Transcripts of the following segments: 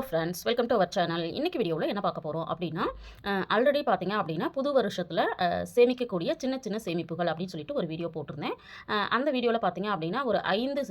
Hello friends welcome to our channel இன்னைக்கு வீடியோவில் என்ன பார்க்க போகிறோம் அப்படின்னா ஆல்ரெடி பார்த்தீங்க அப்படின்னா புது வருஷத்தில் சேமிக்கக்கூடிய சின்ன சின்ன சேமிப்புகள் அப்படின்னு சொல்லிட்டு ஒரு வீடியோ போட்டிருந்தேன். அந்த வீடியோவில் பார்த்தீங்க அப்படின்னா ஒரு ஐந்து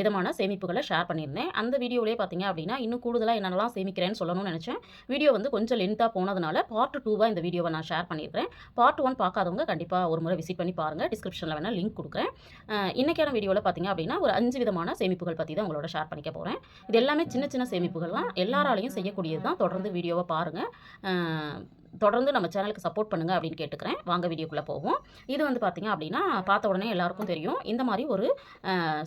விதமான சேமிப்புகளை ஷேர் பண்ணியிருந்தேன். அந்த வீடியோவிலே பார்த்தீங்க அப்படின்னா இன்னும் கூடுதலாக என்னென்னலாம் சேமிக்கிறேன்னு சொல்லணும்னு நினச்சேன். வீடியோ வந்து கொஞ்சம் லென்த்தாக போனதுனால பார்ட் டூவாக இந்த வீடியோவை நான் ஷேர் பண்ணியிருக்கிறேன். பார்ட் ஒன் பார்க்காதவங்க கண்டிப்பாக ஒரு முறை விசிட் பண்ணி பாருங்கள் டிஸ்கிரிப்ஷனில் வேணால் லிங்க் கொடுக்குறேன். இன்றைக்கான இன்னைக்கான வீடியோவில் பார்த்தீங்க அப்படின்னா ஒரு அஞ்சு விதமான சேமிப்புகள் பற்றி தான் உங்களோட ஷேர் பண்ணிக்க போகிறேன் இது எல்லாமே சின்ன சின்ன சேமிப்புகள் சேமிப்புகள்லாம் எல்லாராலையும் செய்யக்கூடியது தான் தொடர்ந்து வீடியோவை பாருங்கள் தொடர்ந்து நம்ம சேனலுக்கு சப்போர்ட் பண்ணுங்கள் அப்படின்னு கேட்டுக்கிறேன். வாங்க வீடியோக்குள்ளே போவோம். இது வந்து பார்த்திங்க அப்படின்னா பார்த்த உடனே எல்லாருக்கும் தெரியும். இந்த மாதிரி ஒரு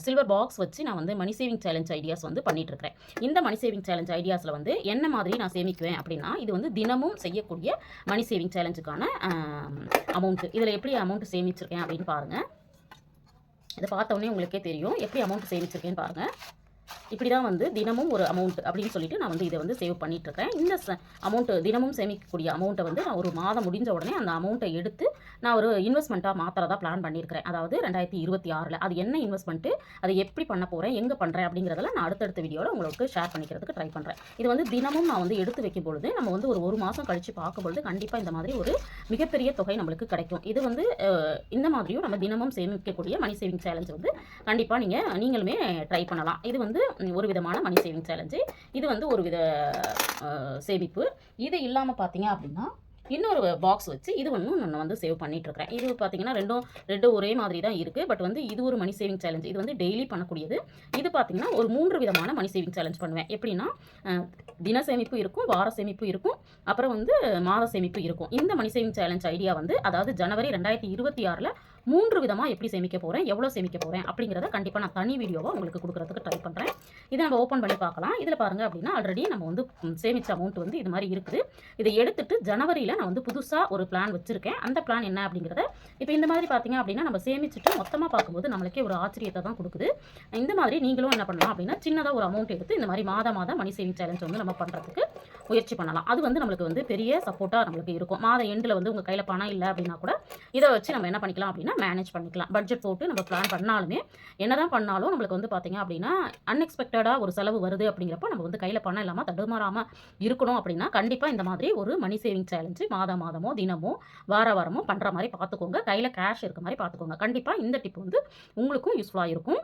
சில்வர் பாக்ஸ் வச்சு நான் வந்து மணி சேவிங் சேலஞ்ச் ஐடியாஸ் வந்து பண்ணிகிட்ருக்கிறேன் இந்த மணி சேவிங் சேலஞ்ச் ஐடியாஸில் வந்து என்ன மாதிரி நான் சேமிக்குவேன் அப்படின்னா இது வந்து தினமும் செய்யக்கூடிய மணி சேவிங் சேலஞ்சுக்கான அமௌண்ட்டு இதில் எப்படி அமௌண்ட் சேமிச்சிருக்கேன் அப்படின்னு பாருங்கள் இதை பார்த்த உடனே உங்களுக்கே தெரியும். எப்படி அமௌண்ட் சேமிச்சிருக்கேன்னு பாருங்கள் இப்படி தான் வந்து தினமும் ஒரு அமௌண்ட் அப்படின்னு சொல்லிட்டு நான் வந்து இதை வந்து சேவ் பண்ணிகிட்ருக்கேன் இருக்கேன் இந்த அமௌண்ட்டு தினமும் சேமிக்கக்கூடிய அமௌண்ட்டை வந்து நான் ஒரு மாதம் முடிஞ்ச உடனே அந்த அமௌண்ட்டை எடுத்து நான் ஒரு இன்வெஸ்ட்மெண்ட்டாக மாத்திரதா பிளான் பண்ணியிருக்கிறேன். அதாவது ரெண்டாயிரத்தி இருபத்தி ஆறில். அது என்ன இன்வெஸ்ட்மெண்ட்டு அதை எப்படி பண்ண போகிறேன் எங்கே பண்ணுறேன் அப்படிங்கிறதெல்லாம் நான் அடுத்தடுத்த வீடியோவில் உங்களுக்கு ஷேர் பண்ணிக்கிறதுக்கு ட்ரை பண்ணுறேன் இது வந்து தினமும் நான் வந்து எடுத்து வைக்கும் பொழுது நம்ம வந்து ஒரு ஒரு மாதம் கழித்து பார்க்கும்பொழுது கண்டிப்பாக இந்த மாதிரி ஒரு மிகப்பெரிய தொகை நம்மளுக்கு கிடைக்கும். இது வந்து இந்த மாதிரியும் நம்ம தினமும் சேமிக்கக்கூடிய மணி சேவிங் சேலஞ்ச் வந்து கண்டிப்பாக நீங்கள் நீங்களுமே ட்ரை பண்ணலாம். இது வந்து வந்து ஒரு விதமான மணி சேவிங் சேலஞ்சு இது வந்து ஒரு வித சேமிப்பு. இது இல்லாமல் பார்த்தீங்க அப்படின்னா இன்னொரு பாக்ஸ் வச்சு இது ஒன்றும் நான் வந்து சேவ் பண்ணிகிட்ருக்கிறேன் இது பார்த்தீங்கன்னா ரெண்டும் ரெண்டும் ஒரே மாதிரி தான் இருக்குது பட் வந்து இது ஒரு மணி சேவிங் சேலஞ்ச் இது வந்து டெய்லி பண்ணக்கூடியது. இது பார்த்தீங்கன்னா ஒரு மூன்று விதமான மணி சேவிங் சேலஞ்ச் பண்ணுவேன். எப்படின்னா தின சேமிப்பு இருக்கும் வார சேமிப்பு இருக்கும் அப்புறம் வந்து மாத சேமிப்பு இருக்கும். இந்த மணி சேவிங் சேலஞ்ச் ஐடியா வந்து அதாவது ஜனவரி ரெண்டாயிரத்தி இருபத்தி ஆறில் மூன்று விதமாக எப்படி சேமிக்க போகிறேன் எவ்வளோ சேமிக்க போகிறேன் அப்படிங்கிறத கண்டிப்பாக நான் தனி வீடியோவாக உங்களுக்கு கொடுக்குறதுக்கு ட்ரை பண்ணுறேன் இதை நம்ம ஓப்பன் பண்ணி பார்க்கலாம். இதில் பாருங்கள் அப்படின்னா ஆல்ரெடி நம்ம வந்து சேமித்த அமௌண்ட் வந்து இது மாதிரி இருக்குது. இதை எடுத்துட்டு ஜனவரியில் நான் வந்து புதுசாக ஒரு பிளான் வச்சுருக்கேன். அந்த பிளான் என்ன அப்படிங்கிறத இப்போ இந்த மாதிரி பார்த்தீங்க அப்படின்னா நம்ம சேமிச்சுட்டு மொத்தமாக பார்க்கும்போது நம்மளுக்கே ஒரு ஆச்சரியத்தை தான் கொடுக்குது. இந்த மாதிரி நீங்களும் என்ன பண்ணலாம் அப்படின்னா சின்னதாக ஒரு அமௌண்ட் எடுத்து இந்த மாதிரி மாத மாதம் மணி சேவிங் சேலஞ்ச் வந்து நம்ம பண்ணுறதுக்கு முயற்சி பண்ணலாம். அது வந்து நம்மளுக்கு வந்து பெரிய சப்போர்ட்டாக நம்மளுக்கு இருக்கும். மாத எண்டில் வந்து உங்கள் கையில் பணம் இல்லை அப்படின்னா கூட இதை வச்சு நம்ம என்ன பண்ணிக்கலாம் அப்படின்னா மேனேஜ் பண்ணிக்கலாம். பட்ஜெட் போட்டு நம்ம பிளான் பண்ணாலுமே என்னதான் பண்ணாலும் நம்மளுக்கு வந்து பார்த்தீங்க அப்படின்னா அன்எக்ஸ்பெக்டடாக ஒரு செலவு வருது அப்படிங்கிறப்ப நம்ம வந்து கையில் பணம் இல்லாமல் தடுமாறாமல் இருக்கணும் அப்படின்னா கண்டிப்பாக இந்த மாதிரி ஒரு மணி சேவிங் சேலஞ்சு மாதம் மாதமோ தினமோ வார வாரமோ பண்ணுற மாதிரி பார்த்துக்கோங்க கையில் கேஷ் இருக்க மாதிரி பார்த்துக்கோங்க கண்டிப்பாக இந்த டிப் வந்து உங்களுக்கும் யூஸ்ஃபுல்லாக இருக்கும்.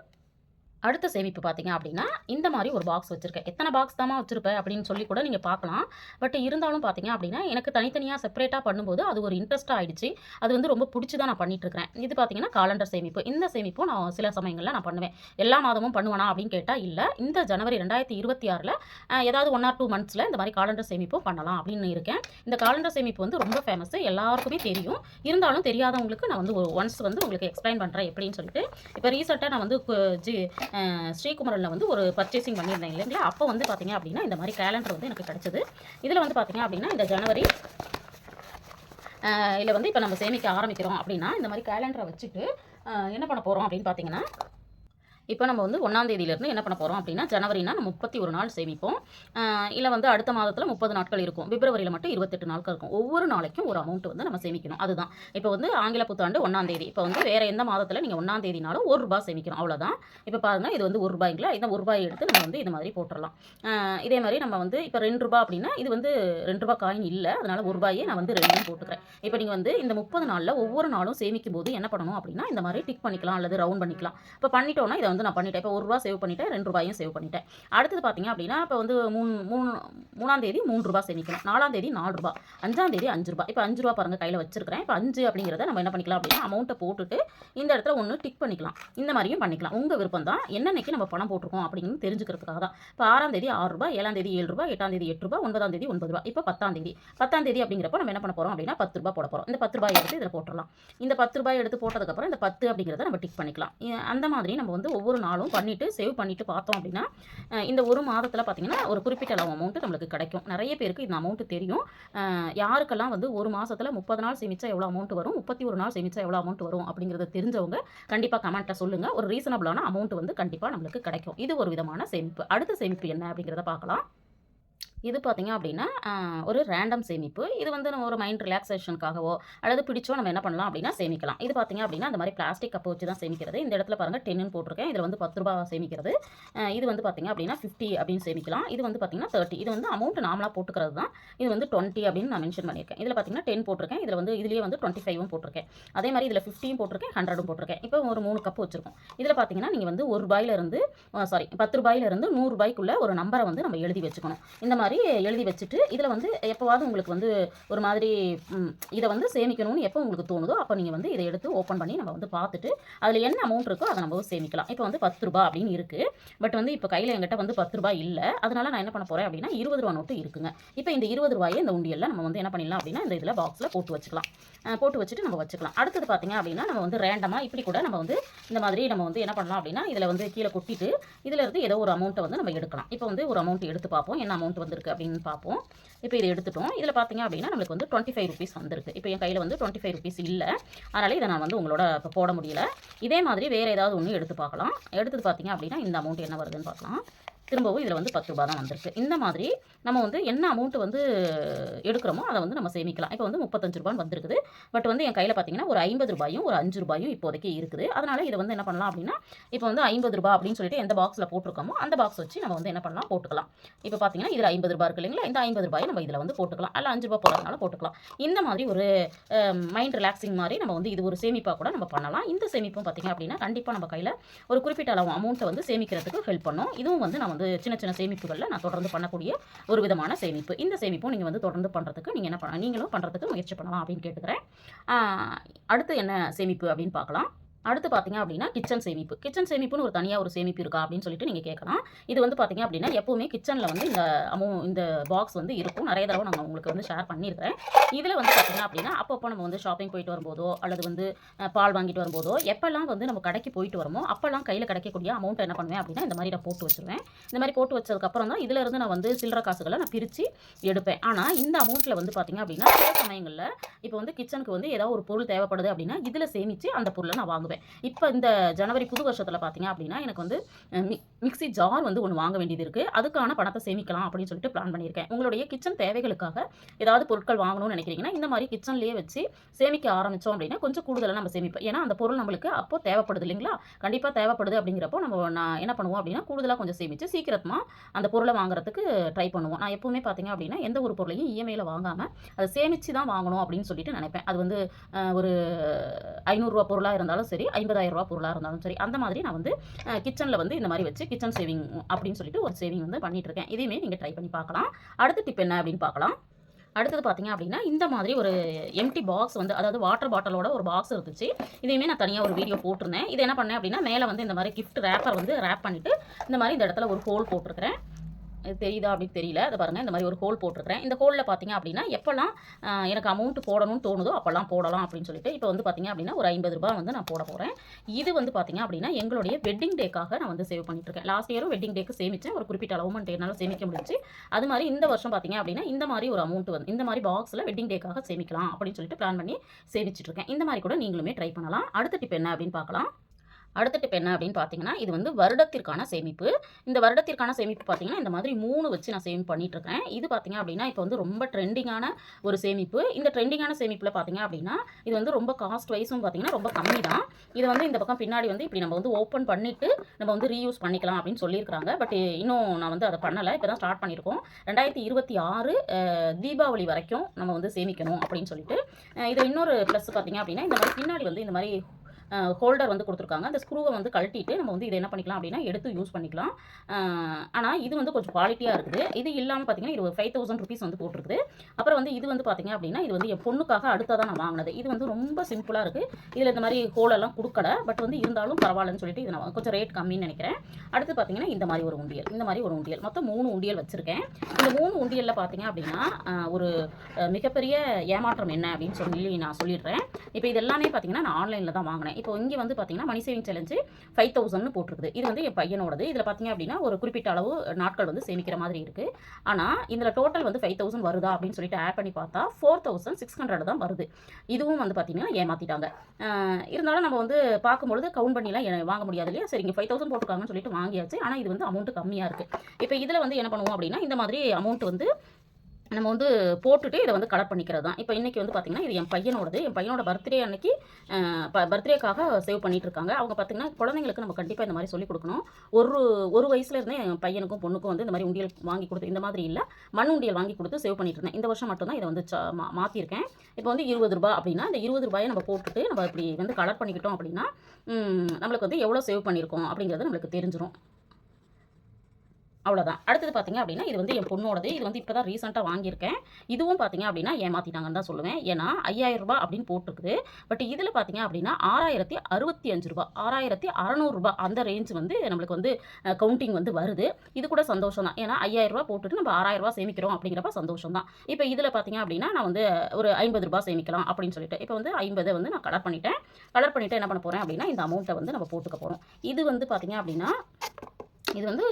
அடுத்த சேமிப்பு பார்த்தீங்க அப்படின்னா இந்த மாதிரி ஒரு பாக்ஸ் வச்சுருக்கேன். எத்தனை பாக்ஸ் தான் வச்சுருப்பேன் அப்படின்னு சொல்லி கூட நீங்கள் பார்க்கலாம். பட் இருந்தாலும் பார்த்தீங்க அப்படின்னா எனக்கு தனித்தனியாக செப்பரேட்டாக பண்ணும்போது அது ஒரு இன்ட்ரெஸ்ட்டாக ஆகிடுச்சு அது வந்து ரொம்ப பிடிச்சி தான் நான் பண்ணிட்டு இருக்கிறேன். இது பார்த்தீங்கன்னா காலண்டர் சேமிப்பு. இந்த சேமிப்பும் நான் சில சமயங்களில் நான் பண்ணுவேன். எல்லா மாதமும் பண்ணுவேனா அப்படின்னு கேட்டால் இல்லை. இந்த ஜனவரி ரெண்டாயிரத்தி இருபத்தி ஆறில் ஏதாவது ஒன் ஆர் டூ மந்த்ஸில் இந்த மாதிரி காலண்டர் சேமிப்பும் பண்ணலாம் அப்படின்னு இருக்கேன். இந்த காலண்டர் சேமிப்பு வந்து ரொம்ப ஃபேமஸ் எல்லாருக்குமே தெரியும். இருந்தாலும் தெரியாதவங்களுக்கு நான் வந்து ஒன்ஸ் வந்து உங்களுக்கு எக்ஸ்பிளைன் பண்ணுறேன் எப்படின்னு சொல்லிட்டு. இப்போ ரீசெண்டாக நான் வந்து ஜி ஸ்ரீகுமரனில் வந்து ஒரு பர்ச்சேசிங் பண்ணியிருந்தேன் இல்லைங்களா? அப்போ வந்து பார்த்தீங்க அப்படின்னா இந்த மாதிரி கேலண்டர் வந்து எனக்கு கிடச்சிது. இதில் வந்து பார்த்தீங்க அப்படின்னா இந்த ஜனவரி இதில் வந்து இப்போ நம்ம சேமிக்க ஆரம்பிக்கிறோம் அப்படின்னா இந்த மாதிரி கேலண்டரை வச்சுட்டு என்ன பண்ண போகிறோம் அப்படின்னு பார்த்தீங்கன்னா இப்போ நம்ம வந்து ஒன்றாம் தேதியிலேருந்து என்ன பண்ண போகிறோம் அப்படின்னா ஜனவரினா நம்ம முப்பத்தி ஒரு நாள் சேமிப்போம். இல்லை வந்து அடுத்த மாதத்தில் முப்பது நாட்கள் இருக்கும். பிப்ரவரியில் மட்டும் இருபத்தெட்டு நாட்கள் இருக்கும். ஒவ்வொரு நாளைக்கும் ஒரு அமௌண்ட் வந்து நம்ம சேமிக்கணும். அதுதான். இப்போ வந்து ஆங்கில புத்தாண்டு ஒன்றாம் தேதி. இப்போ வந்து வேறு எந்த மாதத்தில் நீங்கள் ஒன்றாம் தேதினாலும் ஒரு ரூபாய் சேமிக்கணும். அவ்வளோதான் இப்போ பாருங்கள் இது வந்து ஒரு ரூபாய்ங்களா? இந்த ஒரு ரூபாய் எடுத்து நம்ம வந்து இது மாதிரி போட்டுடலாம் இதே மாதிரி நம்ம வந்து இப்போ ரெண்டு ரூபாய் அப்படின்னா இது வந்து ரெண்டு ரூபாய் காயின் இல்லை. அதனால் ஒரு ரூபாயே நான் வந்து ரெண்டும் போட்டுக்கிறேன். இப்போ நீங்கள் வந்து இந்த முப்பது நாளில் ஒவ்வொரு நாளும் சேமிக்கும் போது என்ன பண்ணணும் அப்படின்னா இந்த மாதிரி டிக் பண்ணிக்கலாம் அல்லது ரவுண்ட் பண்ணிக்கலாம். இப்போ பண்ணிட்டோம்னா இதை வந்து நான் பண்ணிட்டேன். இப்போ ஒரு ரூபா சேவ் பண்ணிட்டேன் ரெண்டு ரூபாயும் சேவ் பண்ணிட்டேன். அடுத்தது பார்த்தீங்க அப்படின்னா இப்போ வந்து மூணு மூணு மூணாம் தேதி மூணு ரூபாய் சேமிக்கணும். நாலாம் தேதி நாலு ரூபாய் அஞ்சாம் தேதி அஞ்சு ரூபாய் இப்போ அஞ்சு ரூபா பாருங்க கையில் வச்சிருக்கிறேன். இப்போ அஞ்சு அப்படிங்கிறத நம்ம என்ன பண்ணிக்கலாம் அப்படின்னா அமௌண்ட்டை போட்டுட்டு இந்த இடத்துல ஒன்று டிக் பண்ணிக்கலாம். இந்த மாதிரியும் பண்ணிக்கலாம். உங்கள் விருப்பம் தான் என்னன்னைக்கு நம்ம பணம் போட்டிருக்கோம் அப்படின்னு தெரிஞ்சுக்கிறதுக்காக தான். இப்போ ஆறாம் தேதி ஆறு ரூபாய் ஏழாம் தேதி ஏழு ரூபா எட்டாம் தேதி எட்டு ரூபாய் ஒன்பதாம் தேதி ஒன்பது ரூபாய். இப்போ பத்தாம் தேதி. பத்தாம் தேதி அப்படிங்கிறப்ப நம்ம என்ன பண்ண போகிறோம் அப்படின்னா பத்து ரூபா போட போகிறோம் இந்த பத்து ரூபாய் எடுத்து இதில் போட்டுடலாம் இந்த பத்து ரூபாய் எடுத்து போட்டதுக்கப்புறம் இந்த பத்து அப்படிங்கிறத நம்ம டிக் பண்ணிக்கலாம். அந்த மாதிரி நம்ம வந்து ஒவ்வொரு நாளும் பண்ணிவிட்டு சேவ் பண்ணிவிட்டு பார்த்தோம் அப்படின்னா இந்த ஒரு மாதத்தில் பார்த்திங்கன்னா ஒரு குறிப்பிட்ட அளவு அமௌண்ட்டு நம்மளுக்கு கிடைக்கும். நிறைய பேருக்கு இந்த அமௌண்ட்டு தெரியும். யாருக்கெல்லாம் வந்து ஒரு மாதத்தில் முப்பது நாள் சேமிச்சா எவ்வளோ அமௌண்ட் வரும் முப்பத்தி ஒரு நாள் சேமிச்சா எவ்வளோ அமௌண்ட் வரும் அப்படிங்கிறத தெரிஞ்சவங்க கண்டிப்பாக கமெண்ட்டை சொல்லுங்கள் ஒரு ரீசனபிளான அமௌண்ட் வந்து கண்டிப்பாக நம்மளுக்கு கிடைக்கும். இது ஒரு விதமான சேமிப்பு. அடுத்த சேமிப்பு என்ன அப்படிங்கிறத பார்க்கலாம். இது பார்த்தீங்க அப்படின்னா ஒரு ரேண்டம் சேமிப்பு. இது வந்து நம்ம ஒரு மைண்ட் ரிலாக்ஸேஷனுக்காகவோ அல்லது பிடிச்சோ நம்ம என்ன பண்ணலாம் அப்படின்னா சேமிக்கலாம். இது பார்த்தீங்க அப்படின்னா அந்த மாதிரி பிளாஸ்டிக் கப்பை வச்சு தான் சேமிக்கிறது. இந்த இடத்துல பாருங்கள் டென்னு போட்டிருக்கேன். இதில் வந்து பத்து ரூபா சேமிக்கிறது. இது வந்து பார்த்தீங்க அப்படின்னா ஃபிஃப்டி அப்படின்னு சேமிக்கலாம். இது வந்து பார்த்தீங்கன்னா தேர்ட்டி இது வந்து அமௌண்ட் நாமளாக போட்டுக்கிறது தான். இது வந்து டுவெண்ட்டி அப்படின்னு நான் மென்ஷன் பண்ணியிருக்கேன். இதில் பார்த்தீங்கன்னா டென் போட்டிருக்கேன். இதில் வந்து இதுலேயே வந்து டுவெண்ட்டி ஃபைவும் போட்டிருக்கேன். அதே மாதிரி இதில் ஃபிஃப்டியும் போட்டிருக்கேன். ஹண்ட்ரடும் போட்டிருக்கேன். இப்போ ஒரு மூணு கப்பு வச்சிருக்கோம். இதில் பார்த்தீங்கன்னா நீங்கள் வந்து ஒரு ரூபாயிலிருந்து சாரி பத்து ரூபாயிலிருந்து நூறு ரூபாய்க்குள்ள ஒரு நம்பரை வந்து நம்ம எழுதி வச்சுக்கணும். இந்த மாதிரி எழுதி வச்சுட்டு இதில் வந்து எப்போவாவது உங்களுக்கு வந்து ஒரு மாதிரி இதை வந்து சேமிக்கணும்னு எப்போ உங்களுக்கு தோணுதோ அப்போ நீங்கள் வந்து இதை எடுத்து ஓப்பன் பண்ணி நம்ம வந்து பார்த்துட்டு அதில் என்ன அமௌண்ட் இருக்கோ அதை நம்ம சேமிக்கலாம். இப்போ வந்து பத்து ரூபா அப்படின்னு இருக்குது பட் வந்து இப்போ கையில் என்கிட்ட வந்து பத்து ரூபாய் இல்லை. அதனால் நான் என்ன பண்ண போகிறேன் அப்படின்னா இருபது ரூபா நோட்டு இருக்குங்க. இப்போ இந்த இருபது ரூபாயை இந்த உண்டியல்ல நம்ம வந்து என்ன பண்ணிடலாம் அப்படின்னா இந்த இதில் பாக்ஸில் போட்டு வச்சுக்கலாம். போட்டு வச்சுட்டு நம்ம வச்சுக்கலாம். அடுத்தது பார்த்திங்க அப்படின்னா நம்ம வந்து ரேண்டமாக இப்படி கூட நம்ம வந்து இந்த மாதிரி நம்ம வந்து என்ன பண்ணலாம் அப்படின்னா இதில் வந்து கீழே கொட்டிட்டு இதில் இருந்து ஏதோ ஒரு அமௌண்ட்டை வந்து நம்ம எடுக்கலாம். இப்போ வந்து ஒரு அமௌண்ட் எடுத்து பார்ப்போம். என்ன அமௌண்ட் வந்திருக்கு அப்படின்னு பார்ப்போம். இப்போ இதை எடுத்துட்டோம். இதில் பார்த்தீங்க அப்படின்னா நம்மளுக்கு வந்து டுவெண்ட்டி ஃபைவ் ருபீஸ் வந்திருக்கு. இப்போ என் கையில் வந்து டுவெண்ட்டி ஃபைவ் ருபீஸ் இல்லை. அதனால் இதை நான் வந்து உங்களோட இப்போ போட முடியல. இதே மாதிரி வேறு ஏதாவது ஒன்று எடுத்து பார்க்கலாம். எடுத்தது பார்த்தீங்க அப்படின்னா இந்த அமௌண்ட் என்ன வருதுன்னு பார்க்கலாம். திரும்பவும் இதில் வந்து பத்து ரூபா தான் வந்திருக்கு. இந்த மாதிரி நம்ம வந்து என்ன அமௌண்ட் வந்து எடுக்கிறோமோ அதை வந்து நம்ம சேமிக்கலாம். இப்போ வந்து முப்பத்தஞ்சு ரூபான்னு வந்திருக்குது. பட் வந்து என் கையில் பார்த்தீங்கன்னா ஒரு ஐம்பது ரூபாயும் ஒரு அஞ்சு ரூபாயும் இப்போதைக்கு இருக்குது. அதனால் இதை வந்து என்ன பண்ணலாம் அப்படின்னா இப்போ வந்து ஐம்பது ரூபா அப்படின்னு சொல்லிட்டு எந்த பாக்ஸில் போட்டிருக்கோமோ அந்த பாக்ஸ் வச்சு நம்ம வந்து என்ன பண்ணலாம் போட்டுக்கலாம். இப்போ பார்த்தீங்கன்னா இதில் ஐம்பது ரூபா இருக்கு இல்லைங்களா? இந்த ஐம்பது ரூபாயை நம்ம இதில் வந்து போட்டுக்கலாம். அல்ல அஞ்சு ரூபா போடுறதுனால போட்டுக்கலாம். இந்த மாதிரி ஒரு மைண்ட் ரிலாக்ஸிங் மாதிரி நம்ம வந்து இது ஒரு சேமிப்பாக கூட நம்ம பண்ணலாம். இந்த சேமிப்பும் பார்த்தீங்க அப்படின்னா கண்டிப்பாக நம்ம கையில் ஒரு குறிப்பிட்ட அளவு அமௌண்ட்டை வந்து சேமிக்கிறதுக்கு ஹெல்ப் பண்ணும். இதுவும் வந்து நான் வந்து சின்ன சின்ன சேமிப்புகளில் நான் தொடர்ந்து பண்ணக்கூடிய ஒரு விதமான சேமிப்பு. இந்த சேமிப்பும் நீங்கள் வந்து தொடர்ந்து பண்ணுறதுக்கு நீங்கள் என்ன பண்ண நீங்களும் பண்ணுறதுக்கு முயற்சி பண்ணலாம் அப்படின்னு கேட்டுக்கிறேன். அடுத்து என்ன சேமிப்பு அப்படின்னு பார்க்கலாம். அடுத்து பார்த்தீங்க அப்படின்னா கிச்சன் சேமிப்பு. கிச்சன் சேமிப்புன்னு ஒரு தனியாக ஒரு சேமிப்பு இருக்கா அப்படின்னு சொல்லிட்டு நீங்கள் கேட்கலாம் இது வந்து பார்த்தீங்க அப்படின்னா எப்போவுமே கிச்சனில் வந்து இந்த அமௌ இந்த பாக்ஸ் வந்து இருக்கும். நிறைய தடவை நான் உங்களுக்கு வந்து ஷேர் பண்ணியிருக்கிறேன். இதில் வந்து பார்த்தீங்க அப்படின்னா அப்பப்போ நம்ம வந்து ஷாப்பிங் போயிட்டு வரும்போதோ அல்லது வந்து பால் வாங்கிட்டு வரும்போதோ எப்போல்லாம் வந்து நம்ம கடைக்கு போயிட்டு வரமோ அப்போல்லாம் கையில் கிடைக்கக்கூடிய அமௌண்ட் என்ன பண்ணுவேன் அப்படின்னா இந்த மாதிரி நான் போட்டு வச்சுருவேன். இந்த மாதிரி போட்டு வச்சதுக்கப்புறம் தான் இதிலருந்து நான் வந்து சில்லற காசுகளை நான் பிரித்து எடுப்பேன். ஆனால் இந்த அமௌண்ட்டில் வந்து பார்த்தீங்க அப்படின்னா சில சமயங்களில் இப்போ வந்து கிச்சனுக்கு வந்து ஏதாவது ஒரு பொருள் தேவைப்படுது அப்படின்னா இதில் சேமித்து அந்த பொருளை நான் வாங்குவேன். இப்போ இந்த ஜனவரி புது வருஷத்தில் பார்த்தீங்க அப்படின்னா எனக்கு வந்து மிக்சி மிக்ஸி ஜார் வந்து ஒன்று வாங்க வேண்டியது இருக்குது அதுக்கான பணத்தை சேமிக்கலாம் அப்படின்னு சொல்லிட்டு பிளான் பண்ணியிருக்கேன். உங்களுடைய கிச்சன் தேவைகளுக்காக ஏதாவது பொருட்கள் வாங்கணும்னு நினைக்கிறீங்கன்னா இந்த மாதிரி கிச்சன்லேயே வச்சு சேமிக்க ஆரம்பித்தோம் அப்படின்னா கொஞ்சம் கூடுதலாக நம்ம சேமிப்போம். ஏன்னா அந்த பொருள் நம்மளுக்கு அப்போ தேவைப்படுது இல்லைங்களா? கண்டிப்பாக தேவைப்படுது அப்படிங்கிறப்போ நம்ம நான் என்ன பண்ணுவோம் அப்படின்னா கூடுதலாக கொஞ்சம் சேமித்து சீக்கிரமாக அந்த பொருளை வாங்குறதுக்கு ட்ரை பண்ணுவோம். நான் எப்போவுமே பார்த்தீங்க அப்படின்னா எந்த ஒரு பொருளையும் இஎம்ஐயில் வாங்காமல் அதை சேமித்து தான் வாங்கணும் அப்படின்னு சொல்லிட்டு நினைப்பேன். அது வந்து ஒரு ஐநூறுரூவா பொருளாக இருந்தாலும் சரி ஐம்பதாயிரம் ரூபா பொருளாக இருந்தாலும் சரி அந்த மாதிரி நான் வந்து கிச்சனில் வந்து இந்த மாதிரி வச்சு கிச்சன் சேவிங் அப்படின்னு சொல்லிட்டு ஒரு சேவிங் வந்து பண்ணிட்டு இருக்கேன். இதையுமே நீங்கள் ட்ரை பண்ணி பார்க்கலாம். அடுத்த டிப் என்ன அப்படின்னு பார்க்கலாம். அடுத்தது பார்த்தீங்க அப்படின்னா இந்த மாதிரி ஒரு எம்டி பாக்ஸ் வந்து அதாவது வாட்டர் பாட்டிலோட ஒரு பாக்ஸ் இருந்துச்சு. இதையுமே நான் தனியாக ஒரு வீடியோ போட்டிருந்தேன். இது என்ன பண்ணேன் அப்படின்னா மேலே வந்து இந்த மாதிரி கிஃப்ட் ரேப்பர் வந்து ரேப் பண்ணிவிட்டு இந்த மாதிரி இந்த இடத்துல ஒரு ஹோல் போட்டிருக்கிறேன். இது தெரியுதா அப்படின்னு தெரியல. அதை பாருங்கள் இந்த மாதிரி ஒரு ஹோல் போட்டிருக்கிறேன். இந்த ஹோலில் பார்த்தீங்க அப்படின்னா எப்போல்லாம் எனக்கு அமௌண்ட் போடணும்னு தோணுதோ அப்போல்லாம் போடலாம் அப்படின்னு சொல்லிட்டு இப்போ வந்து பார்த்தீங்க அப்படின்னா ஒரு ஐம்பது ரூபாய் வந்து நான் போட போகிறேன் இது வந்து பார்த்தீங்க அப்படின்னா எங்களுடைய வெட்டிங் டேக்காக நான் வந்து சேவ் பண்ணிட்டுருக்கேன். லாஸ்ட் இயரும் வெட்டிங் டேக்கு சேமித்தேன் ஒரு குறிப்பிட்ட அளவு என்னால் சேமிக்க முடிஞ்சு அது மாதிரி இந்த வருஷம் பார்த்தீங்க அப்படின்னா இந்த மாதிரி ஒரு அமௌண்ட் வந்து இந்த மாதிரி பாக்ஸில் வெட்டிங் டேக்காக சேமிக்கலாம் அப்படின்னு சொல்லிட்டு பிளான் பண்ணி சேமிச்சிட்ருக்கேன் இந்த மாதிரி கூட நீங்களுமே ட்ரை பண்ணலாம். அடுத்த டிப் என்ன அப்படின்னு பார்க்கலாம். அடுத்த டிப் என்ன அப்படின்னு பார்த்தீங்கன்னா இது வந்து வருடத்திற்கான சேமிப்பு. இந்த வருடத்திற்கான சேமிப்பு பார்த்தீங்கன்னா இந்த மாதிரி மூணு வச்சு நான் சேமிப்பு பண்ணிட்டு இருக்கேன் இது பார்த்தீங்க அப்படின்னா இப்போ வந்து ரொம்ப ட்ரெண்டிங்கான ஒரு சேமிப்பு. இந்த ட்ரெண்டிங்கான சேமிப்பில் பார்த்தீங்க அப்படின்னா இது வந்து ரொம்ப காஸ்ட் வைஸும் பார்த்தீங்கன்னா ரொம்ப கம்மி தான் இது வந்து இந்த பக்கம் பின்னாடி வந்து இப்படி நம்ம வந்து ஓப்பன் பண்ணிட்டு நம்ம வந்து ரீயூஸ் பண்ணிக்கலாம் அப்படின்னு சொல்லியிருக்காங்க பட் இன்னும் நான் வந்து அதை பண்ணலை. இப்போ தான் ஸ்டார்ட் பண்ணியிருக்கோம். ரெண்டாயிரத்தி இருபத்தி ஆறு தீபாவளி வரைக்கும் நம்ம வந்து சேமிக்கணும் அப்படின்னு சொல்லிட்டு. இதில் இது இன்னொரு ப்ளஸ் பார்த்தீங்க அப்படின்னா இந்த மாதிரி பின்னாடி வந்து இந்த மாதிரி ஹோல்டர் வந்து கொடுத்துருக்காங்க. அந்த ஸ்க்ரூவை வந்து கழட்டிட்டு நம்ம வந்து இதை என்ன பண்ணிக்கலாம் அப்படின்னா எடுத்து யூஸ் பண்ணிக்கலாம். ஆனால் இது வந்து கொஞ்சம் குவாலிட்டியாக இருக்குது. இது இல்லாமல் பார்த்தீங்கன்னா இது ஒரு ஃபைவ் தௌசண்ட் ருபீஸ் வந்து போட்டிருக்குது. அப்புறம் வந்து இது வந்து பார்த்தீங்க அப்படின்னா இது வந்து என் பொண்ணுக்காக அடுத்ததாக நான் வாங்கினது. இது வந்து ரொம்ப சிம்பிளாக இருக்குது இதில் இந்த மாதிரி ஹோலெல்லாம் கொடுக்கல. பட் வந்து இருந்தாலும் பரவாயில்லன்னு சொல்லிட்டு இது நான் கொஞ்சம் ரேட் கம்மின்னு நினைக்கிறேன். அடுத்து பார்த்தீங்கன்னா இந்த மாதிரி ஒரு உண்டியல். இந்த மாதிரி ஒரு உண்டியல். மொத்தம் மூணு உண்டியல் வச்சுருக்கேன். இந்த மூணு உண்டியலில் பார்த்தீங்க அப்படின்னா ஒரு மிகப்பெரிய ஏமாற்றம் என்ன அப்படின்னு சொல்லி நான் சொல்லிடுறேன். இப்போ இது எல்லாமே பார்த்தீங்கன்னா நான் ஆன்லைனில் தான் வாங்கினேன். இப்போ இங்கே வந்து பார்த்தீங்கன்னா மணி சேவிங் சேலஞ்சு ஃபைவ் தௌசண்ட்னு போட்டிருக்குது. இது வந்து என் பையனோடது. இதில் பார்த்தீங்க அப்படின்னா ஒரு குறிப்பிட்ட அளவு நாட்கள் வந்து சேமிக்கிற மாதிரி இருக்குது ஆனால் இதில் டோட்டல் வந்து ஃபைவ் தௌசண்ட் வருதா அப்படின்னு சொல்லிட்டு ஆட் பண்ணி பார்த்தா ஃபோர் தௌசண்ட் சிக்ஸ் ஹண்ட்ரட் தான் வருது. இதுவும் வந்து பார்த்தீங்கன்னா ஏமாற்றிட்டாங்க இருந்தாலும் நம்ம வந்து பார்க்கும்பொழுது கவுண்ட் பண்ணிலாம் வாங்க முடியாது இல்லையா? சரி இங்கே ஃபைவ் தௌசண்ட் போட்டுருக்காங்கன்னு சொல்லிட்டு வாங்கியாச்சு. ஆனால் இது வந்து அமௌண்ட் கம்மியாக இருக்குது இப்போ இதில் வந்து என்ன பண்ணுவோம் அப்படின்னா இந்த மாதிரி அமௌண்ட் வந்து நம்ம வந்து போட்டுட்டு இதை வந்து கலர் பண்ணிக்கிறது தான் இப்போ இன்றைக்கி வந்து பார்த்திங்கன்னா இது என் பையனோடது. என் பையனோட பர்த்டே அன்னைக்கு பர்த்டேக்காக சேவ் பண்ணிகிட்டு இருக்காங்க அவங்க பார்த்திங்கன்னா குழந்தைங்களுக்கு நம்ம கண்டிப்பாக இந்த மாதிரி சொல்லிக் கொடுக்கணும். ஒரு ஒரு வயசுல இருந்தே என் பையனுக்கும் பொண்ணுக்கும் வந்து இந்த மாதிரி உண்டியல் வாங்கி கொடுத்து இந்த மாதிரி இல்லை மண் உண்டியல் வாங்கி கொடுத்து சேவ் பண்ணிட்டு இருந்தேன் இந்த வருஷம் மட்டும் தான் இதை வந்து ச- மா- மாற்றிருக்கேன் இப்போ வந்து இருபது ரூபா அப்படின்னா இந்த இருபது ரூபாயை நம்ம போட்டுட்டு நம்ம இப்படி வந்து கலர் பண்ணிக்கிட்டோம் அப்படின்னா நம்மளுக்கு வந்து எவ்வளோ சேவ் பண்ணியிருக்கோம் அப்படிங்கிறது நம்மளுக்கு தெரிஞ்சிடும் அவ்வளோதான் அடுத்தது பார்த்தீங்க அப்படின்னா இது வந்து என் பொண்ணோடது. இது வந்து இப்போ தான் ரீசெண்டாக வாங்கியிருக்கேன். இதுவும் பார்த்தீங்க அப்படின்னா ஏமாற்றிட்டாங்கன்னு தான் சொல்லுவேன். ஏன்னா ஐயாயிரம் ரூபா அப்படின்னு போட்டிருக்குது. பட் இதில் பார்த்தீங்க அப்படின்னா ஆறாயிரத்தி அறுபத்தி அஞ்சு ரூபா ஆறாயிரத்தி அறநூறுபா அந்த ரேஞ்ச் வந்து நம்மளுக்கு வந்து கவுண்டிங் வந்து வருது. இது கூட சந்தோஷம் தான். ஏன்னா ஐயாயிரம் போட்டுட்டு நம்ம ஆறாயிரம் சேமிக்கிறோம் அப்படிங்கிறப்ப சந்தோஷம் தான். இப்போ இதில் பார்த்தீங்க அப்படின்னா நான் வந்து ஒரு ஐம்பது ரூபா சேமிக்கலாம் அப்படின்னு சொல்லிட்டு. இப்போ வந்து ஐம்பதை வந்து நான் கலர் பண்ணிட்டேன். கலர் பண்ணிவிட்டு என்ன பண்ண போகிறேன் அப்படின்னா இந்த அமௌண்ட்டை வந்து நம்ம போட்டுக்க போகிறோம் இது வந்து பார்த்தீங்க அப்படின்னா இது வந்து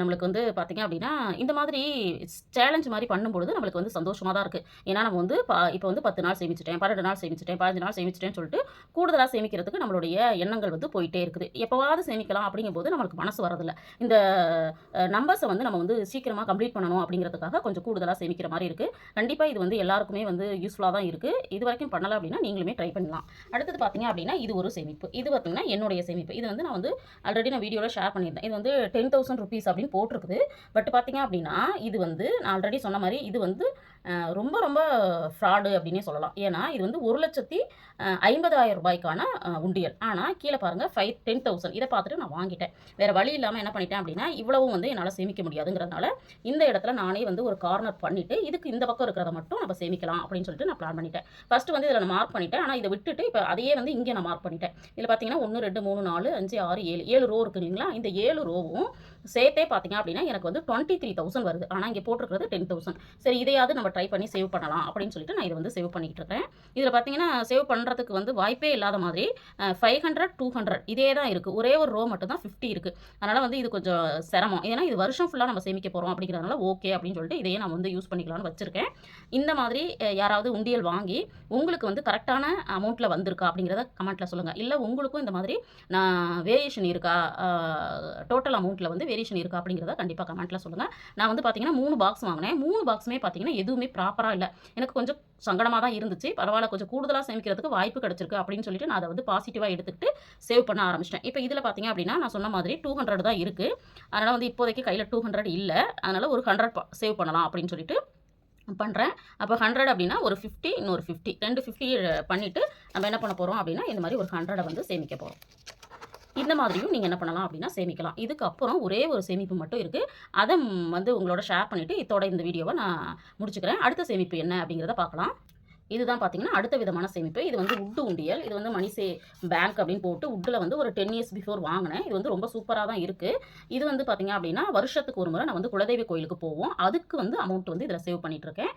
நம்மளுக்கு வந்து பார்த்திங்க அப்படின்னா இந்த மாதிரி சேலஞ்ச் மாதிரி பண்ணும்பொழுது நம்மளுக்கு வந்து சந்தோஷமாக தான் இருக்குது ஏன்னா நம்ம வந்து பா இப்போ வந்து பத்து நாள் சேமிச்சிட்டேன் பன்னெண்டு நாள் சேமிச்சிட்டேன் பதினஞ்சு நாள் சேமிச்சிட்டேன்னு சொல்லிட்டு கூடுதலாக சேமிக்கிறதுக்கு நம்மளுடைய எண்ணங்கள் வந்து போயிட்டே இருக்குது. எப்போவாவது சேமிக்கலாம் அப்படிங்கும்போது நம்மளுக்கு மனசு வரதில்ல இந்த நம்பர்ஸை வந்து நம்ம வந்து சீக்கிரமாக கம்ப்ளீட் பண்ணணும் அப்படிங்கிறதுக்காக கொஞ்சம் கூடுதலாக சேமிக்கிற மாதிரி இருக்குது கண்டிப்பாக இது வந்து எல்லாருக்குமே வந்து யூஸ்ஃபுல்லாக தான் இருக்குது இது வரைக்கும் பண்ணலாம் அப்படின்னா நீங்களுமே ட்ரை பண்ணலாம். அடுத்தது பார்த்தீங்க அப்படின்னா இது ஒரு சேமிப்பு. இது பார்த்திங்கன்னா என்னுடைய சேமிப்பு. இது வந்து நான் வந்து ஆல்ரெடி நான் வீடியோவில் ஷேர் பண்ணியிருந்தேன். இது வந்து டென் தௌசண்ட் ருபீஸ் அப்படின்னு போட்டிருக்குது. பட் பார்த்தீங்க அப்படின்னா இது வந்து நான் ஆல்ரெடி சொன்ன மாதிரி இது வந்து ரொம்ப ரொம்ப ஃப்ராடு அப்படின்னே சொல்லலாம். ஏன்னா இது வந்து ஒரு லட்சத்தி ஐம்பதாயிரம் ரூபாய்க்கான உண்டியல். ஆனால் கீழே பாருங்கள் ஃபைவ் டென் தௌசண்ட் இதை பார்த்துட்டு நான் வாங்கிட்டேன். வேறு வழி இல்லாமல் என்ன பண்ணிட்டேன் அப்படின்னா இவ்வளவும் வந்து என்னால் சேமிக்க முடியாதுங்கிறதுனால இந்த இடத்துல நானே வந்து ஒரு கார்னர் பண்ணிவிட்டு இதுக்கு இந்த பக்கம் இருக்கிறத மட்டும் நம்ம சேமிக்கலாம் அப்படின்னு சொல்லிட்டு நான் பிளான் பண்ணிட்டேன். ஃபஸ்ட்டு வந்து இதில் நான் மார்க் பண்ணிட்டேன். ஆனால் இதை விட்டுட்டு இப்போ அதையே வந்து இங்கே நான் மார்க் பண்ணிட்டேன். இதில் பார்த்தீங்கன்னா ஒன்று ரெண்டு மூணு நாலு அஞ்சு ஆறு ஏழு ஏழு ரோ இருக்கு இல்லைங்களா இந்த ஏழு ரோவும் சேர்த்தே பார்த்தீங்க அப்படின்னா எனக்கு வந்து டுவெண்ட்டி த்ரீ தௌசண்ட் வருது. ஆனால் இங்கே போட்டிருக்கிறது டென் தௌசண்ட் சரி இதையாவது நம்ம ட்ரை பண்ணி சேவ் பண்ணலாம் அப்படின்னு சொல்லிட்டு நான் இதை வந்து சேவ் பண்ணிக்கிட்டு இருக்கேன். இதில் பார்த்தீங்கன்னா சேவ் பண்ணுறதுக்கு வந்து வாய்ப்பே இல்லாத மாதிரி ஃபைவ் ஹண்ட்ரட் டூ ஹண்ட்ரட் இதே தான் இருக்குது ஒரே ஒரு ரோ மட்டும் தான் ஃபிஃப்டி இருக்குது அதனால் வந்து இது கொஞ்சம் சிரமம். ஏன்னா இது வருஷம் ஃபுல்லாக நம்ம சேமிக்க போகிறோம் அப்படிங்கிறதுனால ஓகே அப்படின்னு சொல்லிட்டு இதையே நான் வந்து யூஸ் பண்ணிக்கலாம்னு வச்சுருக்கேன். இந்த மாதிரி யாராவது உண்டியல் வாங்கி உங்களுக்கு வந்து கரெக்டான அமௌண்ட்டில் வந்திருக்கா அப்படிங்கிறத கமெண்ட்டில் சொல்லுங்கள் இல்லை உங்களுக்கும் இந்த மாதிரி நான் வேரியேஷன் இருக்கா? டோட்டல் அமௌண்ட்டில் வந்து வேரியேஷன் இருக்கா அப்படிங்கிறத கண்டிப்பாக கமெண்ட்டில் சொல்லுங்கள் நான் வந்து பார்த்தீங்கன்னா மூணு பாக்ஸ் வாங்கினேன். மூணு பாக்ஸுமே பார்த்தீங்கன்னா எதுவுமே ப்ராப்பராக இல்லை. எனக்கு கொஞ்சம் சங்கடமாக தான் இருந்துச்சு. பரவாயில்ல கொஞ்சம் கூடுதலாக சேமிக்கிறதுக்கு வாய்ப்பு கிடச்சிருக்கு அப்படின்னு சொல்லிட்டு நான் அதை வந்து பாசிட்டிவாக எடுத்துக்கிட்டு சேவ் பண்ண ஆரம்பிச்சிட்டேன். இப்போ இதில் பார்த்தீங்க அப்படின்னா நான் சொன்ன மாதிரி டூ ஹண்ட்ரட் தான் இருக்குது அதனால் வந்து இப்போதைக்கு கையில் டூ ஹண்ட்ரட் இல்லை. அதனால் ஒரு ஹண்ட்ரட் சேவ் பண்ணலாம் அப்படின்னு சொல்லிட்டு பண்ணுறேன் அப்போ ஹண்ட்ரட் அப்படின்னா ஒரு ஃபிஃப்டி இன்னொரு ஃபிஃப்டி ரெண்டு ஃபிஃப்டி பண்ணிவிட்டு நம்ம என்ன பண்ண போகிறோம் அப்படின்னா இந்த மாதிரி ஒரு ஹண்ட்ரடை வந்து சேமிக்க போகிறோம் இந்த மாதிரியும் நீங்கள் என்ன பண்ணலாம் அப்படின்னா சேமிக்கலாம். இதுக்கப்புறம் ஒரே ஒரு சேமிப்பு மட்டும் இருக்குது அதை வந்து உங்களோட ஷேர் பண்ணிவிட்டு இதோட இந்த வீடியோவை நான் முடிச்சுக்கிறேன். அடுத்த சேமிப்பு என்ன அப்படிங்கிறத பார்க்கலாம். இதுதான் பார்த்தீங்கன்னா அடுத்த விதமான சேமிப்பு. இது வந்து உட்டு உண்டியல். இது வந்து மணிசே பேங்க் அப்படின்னு போட்டு உட்டில் வந்து ஒரு டென் இயர்ஸ் பிஃபோர் வாங்கினேன். இது வந்து ரொம்ப சூப்பராக தான் இருக்குது இது வந்து பார்த்தீங்க அப்படின்னா வருஷத்துக்கு ஒரு முறை நான் வந்து குலதெய்வ கோயிலுக்கு போவோம். அதுக்கு வந்து அமௌண்ட் வந்து இதில் சேவ் பண்ணிகிட்ருக்கேன்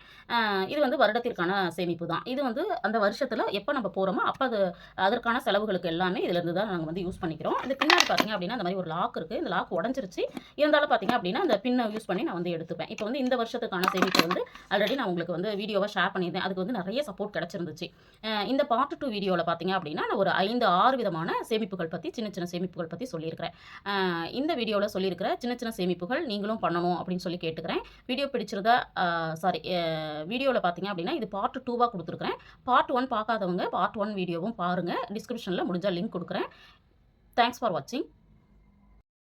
இது வந்து வருடத்திற்கான சேமிப்பு தான். இது வந்து அந்த வருஷத்தில் எப்போ நம்ம போகிறோமோ அப்போ அது அதற்கான செலவுகளுக்கு எல்லாமே இதுலேருந்து தான் நாங்கள் வந்து யூஸ் பண்ணிக்கிறோம். இது பின்னாடி பார்த்தீங்க அப்படின்னா அந்த மாதிரி ஒரு லாக் இருக்குது இந்த லாக் உடஞ்சிருச்சு. இருந்தாலும் பார்த்தீங்க அப்படின்னா அந்த பின்னை யூஸ் பண்ணி நான் வந்து எடுத்துப்பேன். இப்போ வந்து இந்த வருஷத்துக்கான சேமிப்பு வந்து ஆல்ரெடி நான் உங்களுக்கு வந்து வீடியோவாக ஷேர் பண்ணியிருந்தேன். அதுக்கு வந்து நிறைய சப்போர்ட் கிடச்சிருந்துச்சு. இந்த பார்ட் டூ வீடியோவில் பார்த்தீங்க அப்படின்னா நான் ஒரு ஐந்து ஆறு விதமான சேமிப்புகள் பற்றி சின்ன சின்ன சேமிப்புகள் பற்றி சொல்லியிருக்கிறேன். இந்த வீடியோவில் சொல்லியிருக்கிற சின்ன சின்ன சேமிப்புகள் நீங்களும் பண்ணணும் அப்படின்னு சொல்லி கேட்டுக்கிறேன். வீடியோ பிடிச்சிருந்தா சாரி வீடியோவில் பார்த்தீங்க அப்படின்னா இது பார்ட் டூவாக கொடுத்துருக்குறேன். பார்ட் ஒன் பார்க்காதவங்க பார்ட் ஒன் வீடியோவும் பாருங்கள் டிஸ்கிரிப்ஷனில் முடிஞ்ச லிங்க் கொடுக்குறேன். தேங்க்ஸ் ஃபார் வாட்சிங்